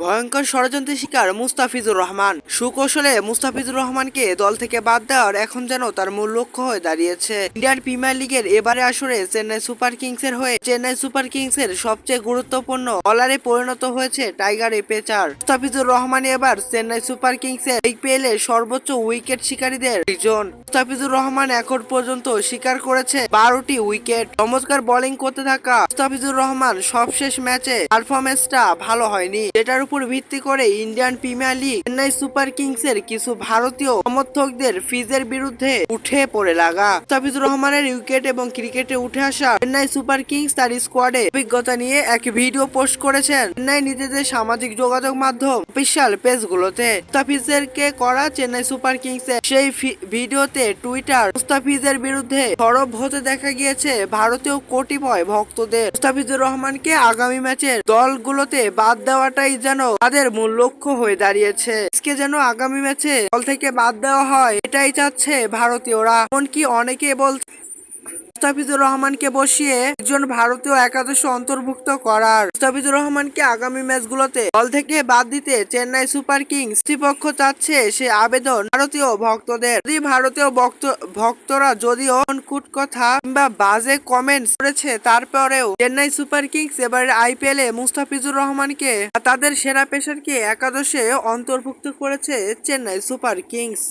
ভয়ঙ্কর ষড়যন্ত্রের শিকার মুস্তাফিজুর রহমান। সুকৌশলে মুস্তাফিজুর রহমানকে দল থেকে বাদ দেওয়ার এখন যেন তার মূল লক্ষ্য হয়ে দাঁড়িয়েছে। ইন্ডিয়ান প্রিমিয়ার লিগের এবারে আসরে চেন্নাই সুপার কিংসের হয়ে চেন্নাই সুপার কিংসের সবচেয়ে গুরুত্বপূর্ণ বলারে পরিণত হয়েছে টাইগার এ পেচার। মুস্তাফিজুর রহমান এবার চেন্নাই সুপার কিংসের আইপিএল এর সর্বোচ্চ উইকেট শিকারীদের একজন। মুস্তাফিজুর রহমান এখন পর্যন্ত শিকার করেছে বারোটি উইকেট। চমৎকার বোলিং করতে থাকা মুস্তাফিজুর রহমান সবশেষ ম্যাচে পারফরমেন্সটা ভালো হয়নি। যেটার উপর ভিত্তি করে Indian Premier League, Chennai Super কিংসের কিছু ভারতীয় সমর্থকদের ফিজের বিরুদ্ধে উঠে পড়ে লাগা। মুস্তাফিজুর রহমানের উইকেট এবং ক্রিকেটে উঠে আসা চেন্নাই সুপার কিংস তার স্কোয়াডে অভিজ্ঞতা নিয়ে এক ভিডিও পোস্ট করেছেন। চেন্নাই নিজেদের সামাজিক যোগাযোগ মাধ্যম, অফিসিয়াল পেজগুলোতে। মুস্তাফিজেরকে করা চেন্নাই সুপার কিংসের সেই ফি- ভিডিওতে টুইটার, মুস্তাফিজের বিরুদ্ধে সরব হতে দেখা গিয়েছে ভারতীয় কোটিপয় ভক্তদের। মুস্তাফিজুর রহমানকে আগামী ম্যাচের দলগুলোতে বাদ দেওয়াটাই যেন তাদের মূল লক্ষ্য হয়ে দাঁড়িয়েছে। আজকে যেন আগামী ম্যাচে দল থেকে বাদ দেওয়া হয়, এটাই চাচ্ছে ভারতীয়রা। এমনকি অনেকে বলছে মুস্তাফিজুর রহমানকে বসিয়ে একজন ভারতীয় একাদশে অন্তর্ভুক্ত করার। মুস্তাফিজুর রহমানকে আগামী ম্যাচগুলোতে দল থেকে বাদ দিতে চেন্নাই সুপার কিংস কর্তৃপক্ষ চাচ্ছে সে আবেদন ভারতীয় ভক্তদের। যদি ভারতীয় ভক্ত, ভক্তরা যদিও কুট কথা কিংবা বাজে কমেন্টস করেছে, তারপরেও চেন্নাই সুপার কিংস এবারে আইপিএল মুস্তাফিজুর রহমানকে তাদের সেরা পেশারকে একাদশে অন্তর্ভুক্ত করেছে চেন্নাই সুপার কিংস।